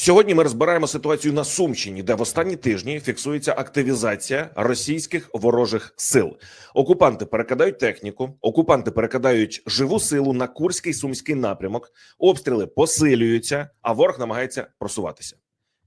Сьогодні ми розбираємо ситуацію на Сумщині, де в останні тижні фіксується активізація російських ворожих сил. Окупанти перекидають техніку, окупанти перекидають живу силу на Курський сумський напрямок. Обстріли посилюються, а ворог намагається просуватися.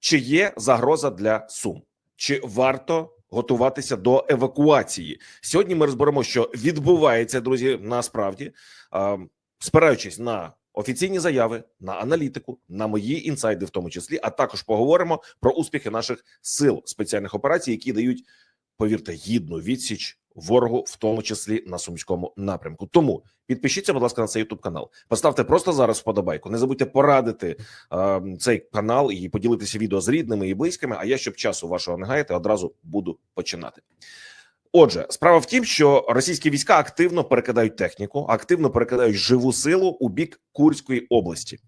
Чи є загроза для Сум? Чи варто готуватися до евакуації? Сьогодні ми розберемо, що відбувається, друзі. Насправді, спираючись на офіційні заяви, на аналітику, на мої інсайди, в тому числі, а також поговоримо про успіхи наших сил спеціальних операцій, які дають, повірте, гідну відсіч ворогу, в тому числі на сумському напрямку. Тому підпишіться, будь ласка, на цей youtube канал. Поставте просто зараз вподобайку. Не забудьте порадити е, цей канал і поділитися відео з рідними і близькими. А я, щоб часу вашого не гаяти, одразу буду починати. Отже, справа в тім, що російські війська активно перекидають техніку, активно перекидають живу силу у бік Курської області.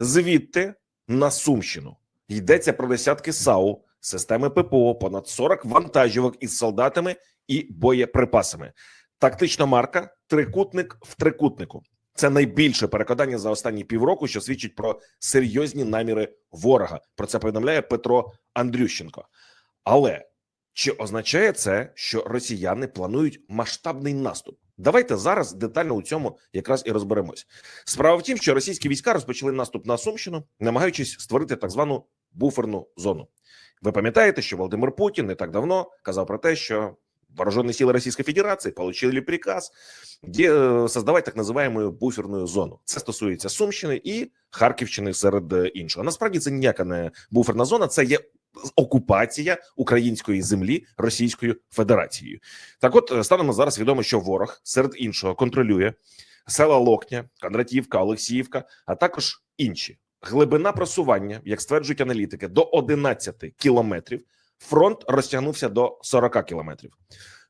Звідти на Сумщину йдеться про десятки САУ, системи ППО, понад 40 вантажівок із солдатами і боєприпасами. Тактична марка трикутник в трикутнику. Це найбільше перекладання за останні півроку, що свідчить про серйозні наміри ворога. Про це повідомляє Петро Андрющенко. Але чи означає це, що росіяни планують масштабний наступ? Давайте зараз детально у цьому якраз і розберемось. Справа в тім, що російські війська розпочали наступ на Сумщину, намагаючись створити так звану буферну зону. Ви пам'ятаєте, що Володимир Путін не так давно казав про те, що вооруженные силы Российской Федерации получили приказ де, е, создавати так називаємо буферну зону. Це стосується Сумщини і Харківщини серед е, іншого. Насправді це ніяка не буферна зона, це є окупація української землі Російською Федерацією. Так, от е, станом на зараз відомо, що ворог серед іншого контролює села Локня, Кондратівка, Олексіївка, а також інші. Глибина просування, як стверджують аналітики, до 11 кілометрів. Фронт розтягнувся до 40 кілометрів.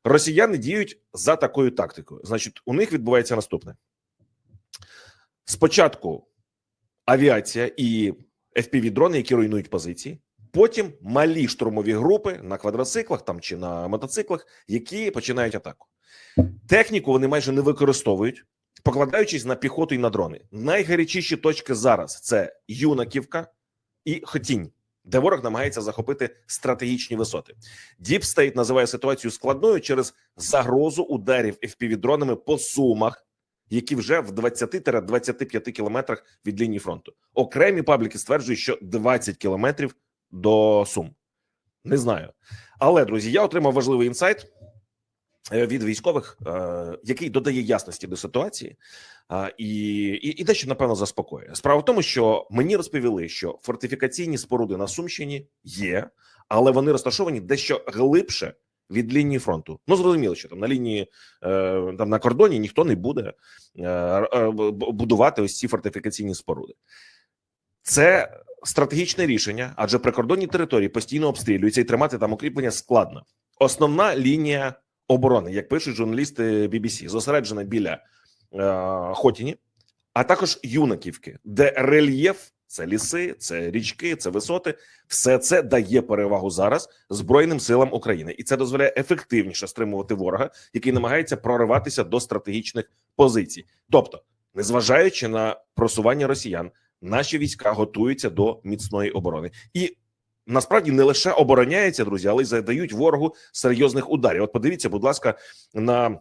Росіяни діють за такою тактикою. Значить, у них відбувається наступне: спочатку авіація і fpv дрони, які руйнують позиції. Потім малі штурмові групи на квадроциклах там чи на мотоциклах, які починають атаку. Техніку вони майже не використовують, покладаючись на піхоту і на дрони. Найгарячіші точки зараз це Юнаківка і Хотінь, де ворог намагається захопити стратегічні висоти. Deep State називає ситуацію складною через загрозу ударів FPV-дронами по сумах, які вже в 20-25 кілометрах від лінії фронту. Окремі пабліки стверджують, що 20 кілометрів до Сум. Не знаю. Але, друзі, я отримав важливий інсайт е, від військових, е, який додає ясності до ситуації, е, і, і, і дещо, напевно, заспокоює. Справа в тому, що мені розповіли, що фортифікаційні споруди на Сумщині є, але вони розташовані дещо глибше від лінії фронту. Ну, зрозуміло, що там на лінії там на кордоні ніхто не буде будувати ось ці фортифікаційні споруди. Це стратегічне рішення, адже прикордонні території постійно обстрілюються і тримати там укріплення складно. Основна лінія оборони, як пишуть журналісти BBC, зосереджена біля е, Хотіні, а також Юнаківки, де рельєф це ліси, це річки, це висоти. Все це дає перевагу зараз Збройним силам України, і це дозволяє ефективніше стримувати ворога, який намагається прориватися до стратегічних позицій. Тобто, незважаючи на просування росіян наші війська готуються до міцної оборони і. Насправді не лише обороняються, друзі, але й задають ворогу серйозних ударів. От подивіться, будь ласка, на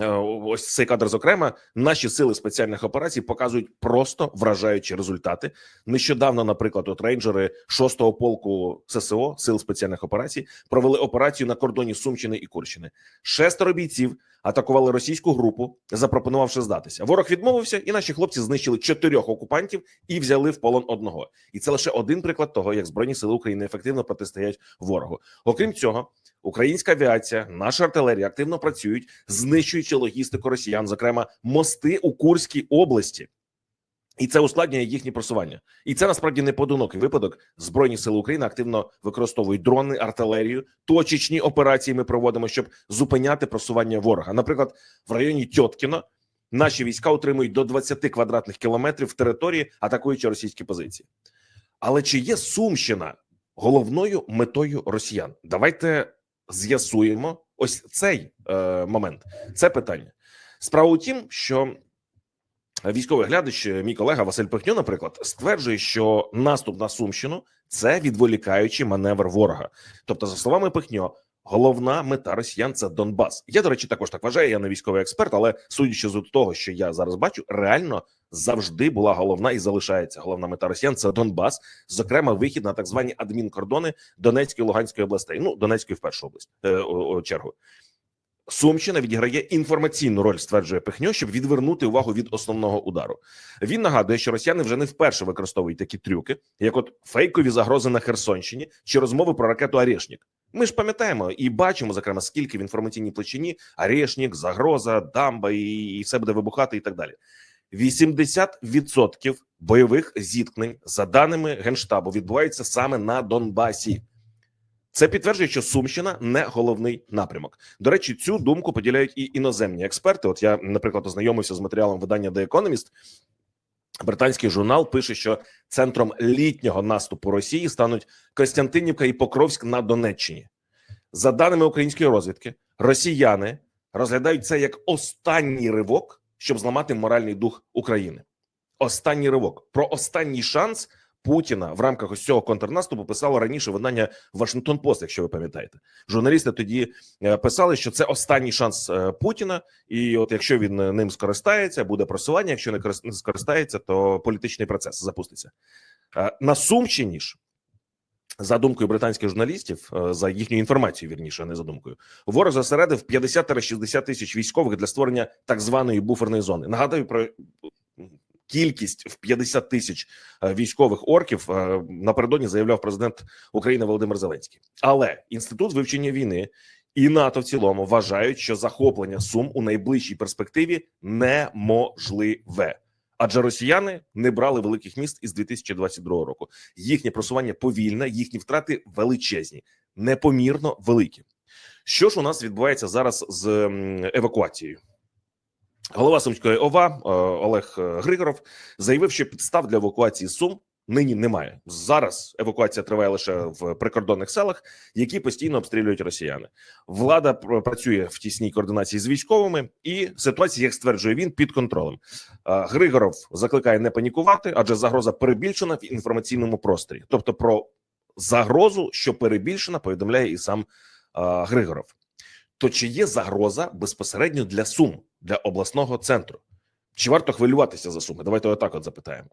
е, ось цей кадр. Зокрема, наші сили спеціальних операцій показують просто вражаючі результати. Нещодавно, наприклад, от рейнджери 6-го полку ССО сил спеціальних операцій провели операцію на кордоні Сумщини і Курщини. Шестеро бійців атакували російську групу, запропонувавши здатися. Ворог відмовився, і наші хлопці знищили чотирьох окупантів і взяли в полон одного. І це лише один приклад того, як збройні сили України ефективно протистоять ворогу. Окрім цього, українська авіація, наша артилерія активно працюють, знищуючи логістику росіян, зокрема мости у Курській області. І це ускладнює їхні просування, і це насправді не поодинокий випадок. Збройні сили України активно використовують дрони, артилерію, точечні операції. Ми проводимо, щоб зупиняти просування ворога. Наприклад, в районі Тьоткіно наші війська утримують до 20 квадратних кілометрів території, атакуючи російські позиції. Але чи є Сумщина головною метою росіян? Давайте з'ясуємо ось цей е, момент. Це питання. Справа у тім, що Військовий глядач, мій колега Василь Пихньо, наприклад, стверджує, що наступ на Сумщину це відволікаючий маневр ворога. Тобто, за словами Пихньо, головна мета росіян це Донбас. Я, до речі, також так вважаю. Я не військовий експерт, але судячи з того, що я зараз бачу, реально завжди була головна і залишається головна мета росіян. Це Донбас, зокрема, вихід на так звані адмінкордони Донецької і Луганської областей. Ну Донецької в першу область е, о, о, чергу. Сумщина відіграє інформаційну роль, стверджує Пихньо, щоб відвернути увагу від основного удару. Він нагадує, що росіяни вже не вперше використовують такі трюки, як от фейкові загрози на Херсонщині чи розмови про ракету Арєшнік. Ми ж пам'ятаємо і бачимо, зокрема, скільки в інформаційній площині Арєшнік, загроза, дамба і, і все буде вибухати, і так далі. 80% бойових зіткнень, за даними генштабу, відбуваються саме на Донбасі. Це підтверджує, що Сумщина не головний напрямок. До речі, цю думку поділяють і іноземні експерти. От я, наприклад, ознайомився з матеріалом видання The Economist. Британський журнал пише, що центром літнього наступу Росії стануть Костянтинівка і Покровськ на Донеччині. За даними української розвідки, росіяни розглядають це як останній ривок, щоб зламати моральний дух України. Останній ривок про останній шанс Путіна в рамках ось цього контрнаступу писало раніше видання Вашингтон Пост, якщо ви пам'ятаєте. Журналісти тоді е, писали, що це останній шанс е, Путіна, і от якщо він е, ним скористається, буде просування. Якщо не скористається, то політичний процес запуститься на Сумщині ж. За думкою британських журналістів, за їхньою інформацією, вірніше, не за думкою, ворог зосередив 50-60 тисяч військових для створення так званої буферної зони. Нагадаю про кількість в 50 тисяч е, військових орків е, напередодні заявляв президент України Володимир Зеленський. Але інститут вивчення війни і НАТО в цілому вважають, що захоплення Сум у найближчій перспективі неможливе. Адже росіяни не брали великих міст із 2022 року. Їхнє просування повільне, їхні втрати величезні, непомірно великі. Що ж у нас відбувається зараз з евакуацією? Голова Сумської ОВА е, Олег е, Григоров заявив, що підстав для евакуації Сум нині немає. Зараз евакуація триває лише в прикордонних селах, які постійно обстрілюють росіяни. Влада працює в тісній координації з військовими, і ситуація, як стверджує він, під контролем. Е, Григоров закликає не панікувати, адже загроза перебільшена в інформаційному просторі. Тобто, про загрозу, що перебільшена, повідомляє і сам Григоров. То чи є загроза безпосередньо для Сум, для обласного центру? Чи варто хвилюватися за Суми? Давайте отак от запитаємо.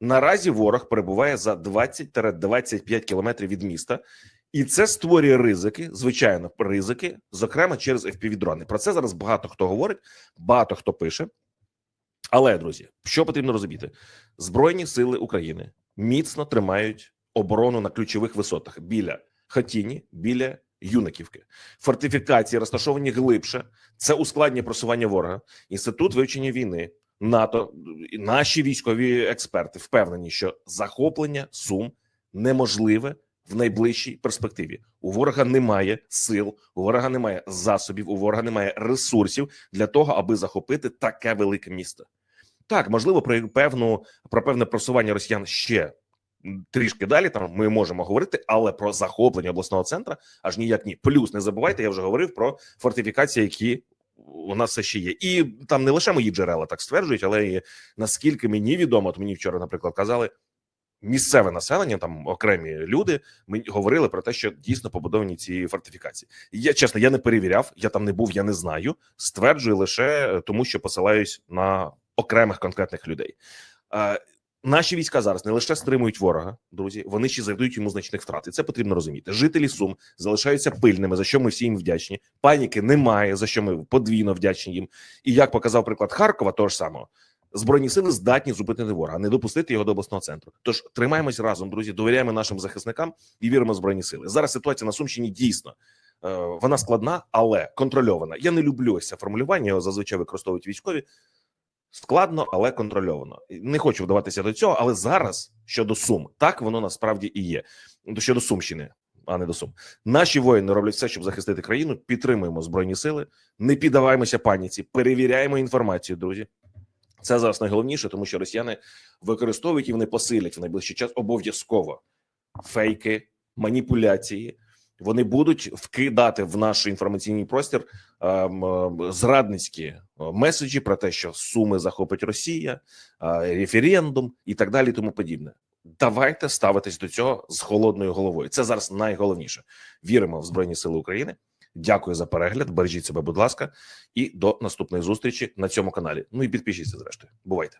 Наразі ворог перебуває за 20-25 кілометрів від міста, і це створює ризики, звичайно, ризики, зокрема через FPV-дрони. Про це зараз багато хто говорить, багато хто пише. Але, друзі, що потрібно розуміти? Збройні сили України міцно тримають оборону на ключових висотах біля Хатіні, біля Юнаківки. Фортифікації розташовані глибше. Це ускладнює просування ворога. Інститут вивчення війни, НАТО, наші військові експерти впевнені, що захоплення Сум неможливе в найближчій перспективі. У ворога немає сил, у ворога немає засобів, у ворога немає ресурсів для того, аби захопити таке велике місто. Так, можливо, про певну про певне просування росіян ще трішки далі. Там ми можемо говорити, але про захоплення обласного центра аж ніяк ні. Плюс не забувайте, я вже говорив про фортифікації, які у нас все ще є, і там не лише мої джерела так стверджують, але і наскільки мені відомо, от мені вчора, наприклад, казали. Місцеве населення, там окремі люди, мені говорили про те, що дійсно побудовані ці фортифікації. Я чесно, я не перевіряв, я там не був, я не знаю. Стверджую лише тому, що посилаюсь на окремих конкретних людей. Наші війська зараз не лише стримують ворога, друзі, вони ще завдають йому значних втрат. І це потрібно розуміти. Жителі Сум залишаються пильними, за що ми всі їм вдячні. Паніки немає, за що ми подвійно вдячні їм. І як показав приклад Харкова, того ж самого. Збройні сили здатні зупинити ворога, не допустити його до обласного центру. Тож тримаємось разом, друзі, довіряємо нашим захисникам і віримо в збройні сили. Зараз ситуація на Сумщині дійсно е, вона складна, але контрольована. Я не люблю ось це формулювання. Його зазвичай використовують військові. Складно, але контрольовано. Не хочу вдаватися до цього, але зараз щодо сум, так воно насправді і є. Щодо Сумщини, а не до Сум. Наші воїни роблять все, щоб захистити країну. Підтримуємо збройні сили, не піддаваємося паніці, перевіряємо інформацію, друзі. Це зараз найголовніше, тому що росіяни використовують і вони посилять в найближчий час обов'язково фейки, маніпуляції Вони будуть вкидати в наш інформаційний простір ем, е, зрадницькі е, меседжі про те, що суми захопить Росія, е, референдум і так далі, тому подібне. Давайте ставитись до цього з холодною головою. Це зараз найголовніше. Віримо в Збройні Сили України. Дякую за перегляд. Бережіть себе, будь ласка, і до наступної зустрічі на цьому каналі. Ну і підпишіться. Зрештою, бувайте.